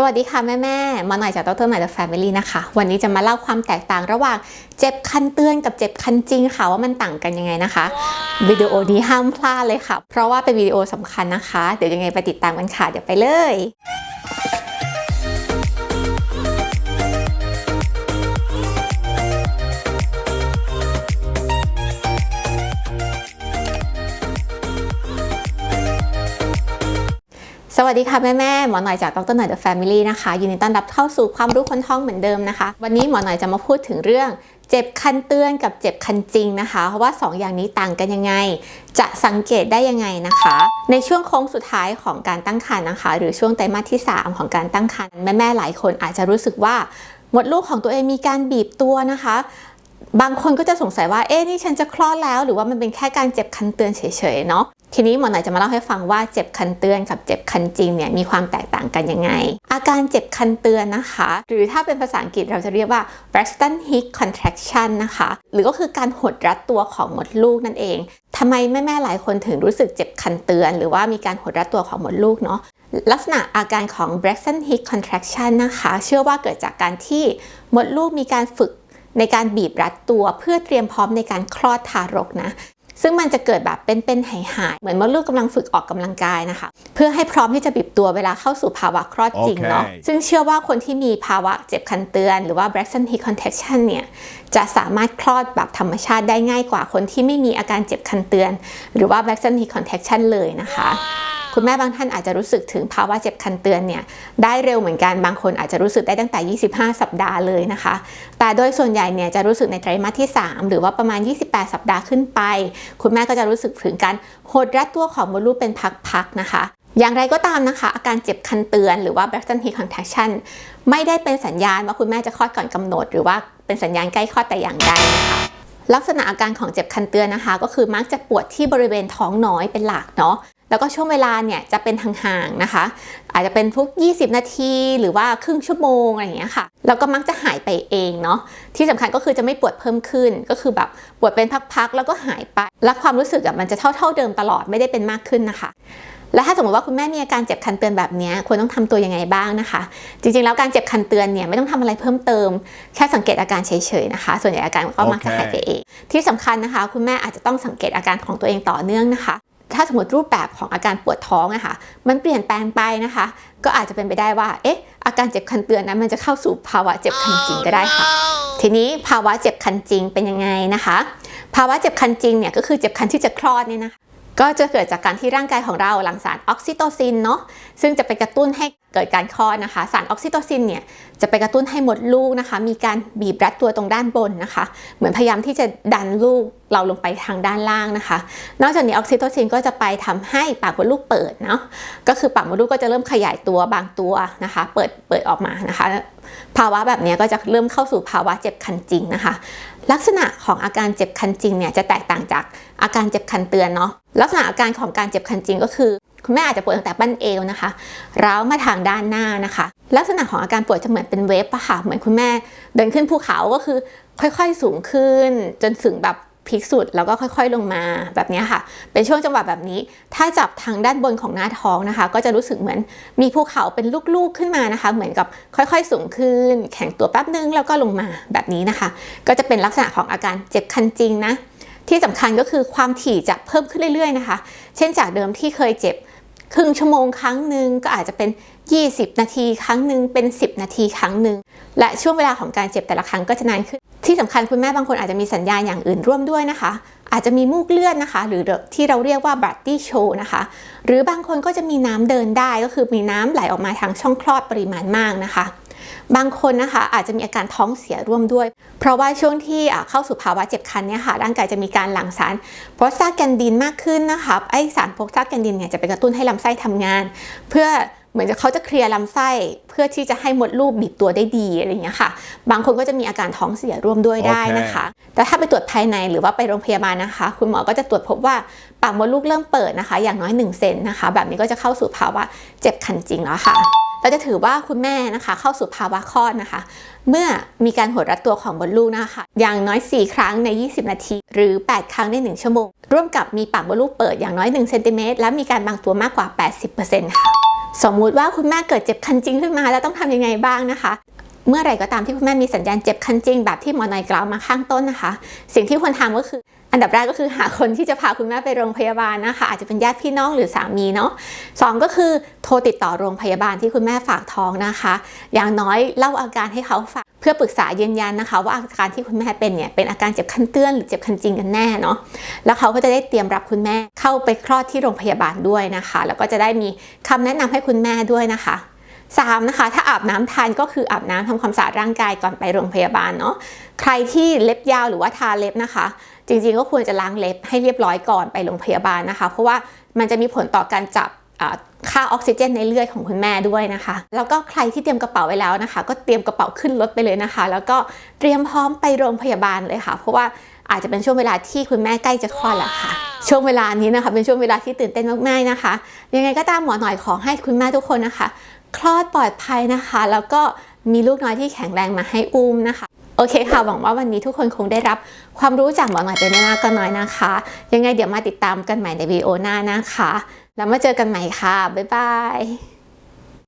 สวัสดีค่ะแม่แม่ๆมาหน่อยจากดรหน่อย The Family นะคะ วันนี้จะมาเล่าความแตกต่างระหว่างเจ็บคันเตือนกับเจ็บคันจริงค่ะว่ามันต่างกันยังไงนะคะ วิดีโอนี้ห้ามพลาดเลยค่ะ เพราะว่าเป็นวิดีโอสำคัญนะคะ เดี๋ยวยังไงไปติดตามกันค่ะ เดี๋ยวไปเลย วัสดีค่ะแม่แม่หมอหน่อยจากดรหน่อย The Family นะคะยินดีต้อนรับเข้าสู่ความรู้คนท้องเหมือนเดิมนะคะ วันนี้หมอหน่อยจะมาพูดถึงเรื่องเจ็บคันเตือนกับเจ็บคันจริงนะคะเพราะว่า 2ออย่างนี้ต่างกันยังไง จะสังเกตได้ยังไงนะคะ ในช่วงโค้งสุดท้ายของการตั้งครรภ์นะคะ หรือช่วงไตรมาสที่ 3 ของการตั้งครรภ์แม่แม่หลายคนอาจจะรู้สึกว่าหมดลูกของตัวเองมีการบีบตัวนะคะบางคนก็จะสงสัยว่า เอ๊ะ นี่ฉันจะคลอดแล้ว หรือว่ามันเป็นแค่การเจ็บคันเตือนเฉยๆ เนาะ ทีนี้หมอหน่อยจะมาเล่าให้ฟังว่าเจ็บคันเตือนกับเจ็บคันจริงเนี่ยมีความแตกต่างกันยังไง อาการเจ็บคันเตือนนะคะ หรือถ้าเป็นภาษาอังกฤษเราจะเรียกว่า Braxton Hicks Contraction นะคะ หรือก็คือการหดรัดตัวของมดลูกนั่นเองทำไมแม่ๆหลายคนถึงรู้สึกเจ็บคันเตือน หรือว่ามีการหดรัดตัวของมดลูกเนาะลักษณะอาการของ Braxton Hicks Contraction นะคะ เชื่อว่าเกิดจากการที่มดลูกมีการฝึกในการบีบรัดตัวเพื่อเตรียมพร้อมในการคลอดทารกนะ ซึ่งมันจะเกิดแบบเป็นๆหายๆเหมือนมดลูกกำลังฝึกออกกำลังกายนะคะ เพื่อให้พร้อมที่จะบีบตัวเวลาเข้าสู่ภาวะคลอดจริงเนาะโอเคซึ่งเชื่อว่าคนที่มีภาวะเจ็บคันเตือน หรือว่า Braxton Hicks Contraction เนี่ยจะสามารถคลอดแบบธรรมชาติได้ง่ายกว่าคนที่ไม่มีอาการเจ็บคันเตือน หรือว่า Braxton Hicks Contraction เลยนะคะ คุณแม่บางท่านอาจจะรู้สึกถึงภาวะเจ็บคันเตือนเนี่ยได้เร็วเหมือนกันบางคนอาจจะรู้สึกได้ตั้งแต่ 25 สัปดาห์เลยนะคะ แต่โดยส่วนใหญ่เนี่ยจะรู้สึกในไตรมาสที่ 3 หรือว่าประมาณ 28 สัปดาห์ขึ้นไป คุณแม่ก็จะรู้สึกถึงการหดรัดตัวของมดลูกเป็นพักๆนะคะอย่างไรก็ตามนะคะ อาการเจ็บคันเตือนหรือว่า Braxton Hicks Contraction ไม่ได้เป็นสัญญาณว่าคุณแม่จะคลอดก่อนกำหนด หรือว่าเป็นสัญญาณใกล้คลอดแต่อย่างใดนะคะลักษณะอาการของเจ็บคันเตือนนะคะ ก็คือมักจะปวดที่บริเวณท้องน้อยเป็นหลักเนาะ แล้วก็ช่วงเวลาเนี่ยจะเป็นห่างๆนะคะ อาจจะเป็นทุก 20 นาทีหรือว่าครึ่งชั่วโมงอะไรอย่างเงี้ยค่ะแล้วก็มักจะหายไปเองเนาะที่สำคัญก็คือจะไม่ปวดเพิ่มขึ้น ก็คือแบบปวดเป็นพักๆแล้วก็หายไป และความรู้สึกอะมันจะเท่าๆเดิมตลอดไม่ได้เป็นมากขึ้นนะคะและถ้าสมมติว่าคุณแม่มีอาการเจ็บคันเตือนแบบเนี้ยควรต้องทำตัวยังไงบ้างนะคะ จริงๆแล้วการเจ็บคันเตือนเนี่ยไม่ต้องทำอะไรเพิ่มเติม แค่สังเกตอาการเฉยๆนะคะ ส่วนใหญ่อาการก็มักจะหายไปเอง ที่สำคัญนะคะ คุณแม่อาจจะต้องสังเกตอาการของตัวเองต่อเนื่องนะคะ ถ้าสมมติรูปแบบของอาการปวดท้องอะคะมันเปลี่ยนแปลงไปนะคะ ก็อาจจะเป็นไปได้ว่า เอ๊ะ อาการเจ็บคันเตือนนั้นมันจะเข้าสู่ภาวะเจ็บคันจริงก็ได้ค่ะ ทีนี้ภาวะเจ็บคันจริงเป็นยังไงนะคะ ภาวะเจ็บคันจริงเนี่ยก็คือเจ็บคันที่จะคลอดเนี่ยนะคะ ก็จะเกิดจากการที่ร่างกายของเราหลั่งสารออกซิโตซินเนาะซึ่งจะไปกระตุ้นให้เกิดการคลอดนะคะ สารออกซิโตซินเนี่ยจะไปกระตุ้นให้มดลูกนะคะ มีการบีบรัดตัวตรงด้านบนนะคะ เหมือนพยายามที่จะดันลูกเราลงไปทางด้านล่างนะคะ นอกจากนี้ออกซิโตซินก็จะไปทำให้ปากมดลูกเปิดเนาะก็คือปากมดลูกก็จะเริ่มขยายตัวบางตัวนะคะ เปิดเปิดออกมานะคะ ภาวะแบบนี้ก็จะเริ่มเข้าสู่ภาวะเจ็บคันจริงนะคะ ลักษณะของอาการเจ็บคันจริงเนี่ยจะแตกต่างจากอาการเจ็บคันเตือนเนาะลักษณะอาการของการเจ็บคันจริงก็คือ คุณแม่อาจจะปวดตั้งแต่บั้นเอวนะคะร้าวมาทางด้านหน้านะคะ ลักษณะของอาการปวดจะเหมือนเป็นเวฟอะค่ะเหมือนคุณแม่เดินขึ้นภูเขาก็คือ ค่อยๆสูงขึ้น จนถึงแบบ พีคสุดแล้วก็ค่อย ๆลงมาแบบนี้ค่ะ เป็นช่วงจังหวะแบบนี้ ถ้าจับทางด้านบนของหน้าท้องนะคะ ก็จะรู้สึกเหมือนมีภูเขาเป็นลูกๆขึ้นมานะคะ เหมือนกับค่อยๆสูงขึ้น แข็งตัวแป๊บนึงแล้วก็ลงมาแบบนี้นะคะ ก็จะเป็นลักษณะของอาการเจ็บคันจริงนะที่สำคัญก็คือความถี่จะเพิ่มขึ้นเรื่อยๆนะคะ เช่นจากเดิมที่เคยเจ็บ ครึ่งชั่วโมงครั้งหนึ่งก็อาจจะเป็น 20 นาทีครั้งหนึ่งเป็น 10 นาทีครั้งหนึ่งและช่วงเวลาของการเจ็บแต่ละครั้งก็จะนานขึ้น ที่สำคัญคุณแม่บางคนอาจจะมีสัญญาณอย่างอื่นร่วมด้วยนะคะ อาจจะมีมูกเลือดนะคะ หรือที่เราเรียกว่าบัตตี้โชนะคะ หรือบางคนก็จะมีน้ำเดินได้ก็คือมีน้ำไหลออกมาทางช่องคลอดปริมาณมากนะคะ บางคนนะคะอาจจะมีอาการท้องเสียร่วมด้วย เพราะว่าช่วงที่อะเข้าสู่ภาวะเจ็บคันเนี่ยค่ะร่างกายจะมีการหลั่งสารโพสซาแกนดินมากขึ้นนะคะไอสารโพสซาแกนดินเนี่ยจะไปกระตุ้นให้ลำไส้ทำงาน เพื่อเหมือนจะเขาจะเคลียร์ลำไส้เพื่อที่จะให้มดลูกบีบตัวได้ดีอะไรอย่างเงี้ยค่ะ บางคนก็จะมีอาการท้องเสียร่วมด้วยได้นะคะ แต่ถ้าไปตรวจภายในหรือว่าไปโรงพยาบาลนะคะ คุณหมอก็จะตรวจพบว่าปากมดลูกเริ่มเปิดนะคะ อย่างน้อย1เซนนะคะ แบบนี้ก็จะเข้าสู่ภาวะเจ็บคันจริงแล้วค่ะ เราจะถือว่าคุณแม่นะคะเข้าสู่ภาวะคลอดนะคะ เมื่อมีการหดรัดตัวของมดลูกนะคะ อย่างน้อย 4 ครั้งใน 20 นาที หรือ 8 ครั้งใน 1 ชั่วโมง ร่วมกับมีปากมดลูกเปิดอย่างน้อย1เซนติเมตรและมีการบางตัวมากกว่า 80%ค่ะสมมุติว่าคุณแม่เกิดเจ็บคันจริงขึ้นมาแล้วต้องทำยังไงบ้างนะคะ เมื่อไรก็ตามที่คุณแม่มีสัญญาณเจ็บคันจริงแบบที่หมอนอยกล่าวมาข้างต้นนะคะ สิ่งที่ควรทำก็คือ อันดับแรกก็คือหาคนที่จะพาคุณแม่ไปโรงพยาบาลนะคะ อาจจะเป็นญาติพี่น้องหรือสามีเนาะสองก็คือโทรติดต่อโรงพยาบาลที่คุณแม่ฝากท้องนะคะ อย่างน้อยเล่าอาการให้เขาฟังเพื่อปรึกษายืนยันนะคะ ว่าอาการที่คุณแม่เป็นเนี่ยเป็นอาการเจ็บคันเตือนหรือเจ็บคันจริงกันแน่เนาะแล้วเขาก็จะได้เตรียมรับคุณแม่เข้าไปคลอดที่โรงพยาบาลด้วยนะคะ แล้วก็จะได้มีคำแนะนำให้คุณแม่ด้วยนะคะสามนะคะถ้าอาบน้ำทันก็คืออาบน้ำทำความสะอาดร่างกายก่อนไปโรงพยาบาลเนาะใครที่เล็บยาวหรือว่าทาเล็บนะคะ จริงๆก็ควรจะล้างเล็บให้เรียบร้อยก่อนไปโรงพยาบาลนะคะ เพราะว่ามันจะมีผลต่อการจับอ่าค่าออกซิเจนในเลือดของคุณแม่ด้วยนะคะ แล้วก็ใครที่เตรียมกระเป๋าไว้แล้วนะคะ ก็เตรียมกระเป๋าขึ้นรถไปเลยนะคะ แล้วก็เตรียมพร้อมไปโรงพยาบาลเลยค่ะ เพราะว่าอาจจะเป็นช่วงเวลาที่คุณแม่ใกล้จะคลอดแล้วค่ะ ช่วงเวลานี้นะคะ เป็นช่วงเวลาที่ตื่นเต้นมากๆนะคะ ยังไงก็ตามหมอหน่อยขอให้คุณแม่ทุกคนนะคะ คลอดปลอดภัยนะคะ แล้วก็มีลูกน้อยที่แข็งแรงมาให้อุ้มนะคะ โอเคค่ะ หวังว่าวันนี้ทุกคนคงได้รับความรู้จากหมอหน่อยเป็นไม่มากก็น้อยนะคะ ยังไงเดี๋ยวมาติดตามกันใหม่ในวีดีโอหน้านะคะ แล้วมาเจอกันใหม่ค่ะ บ๊ายบาย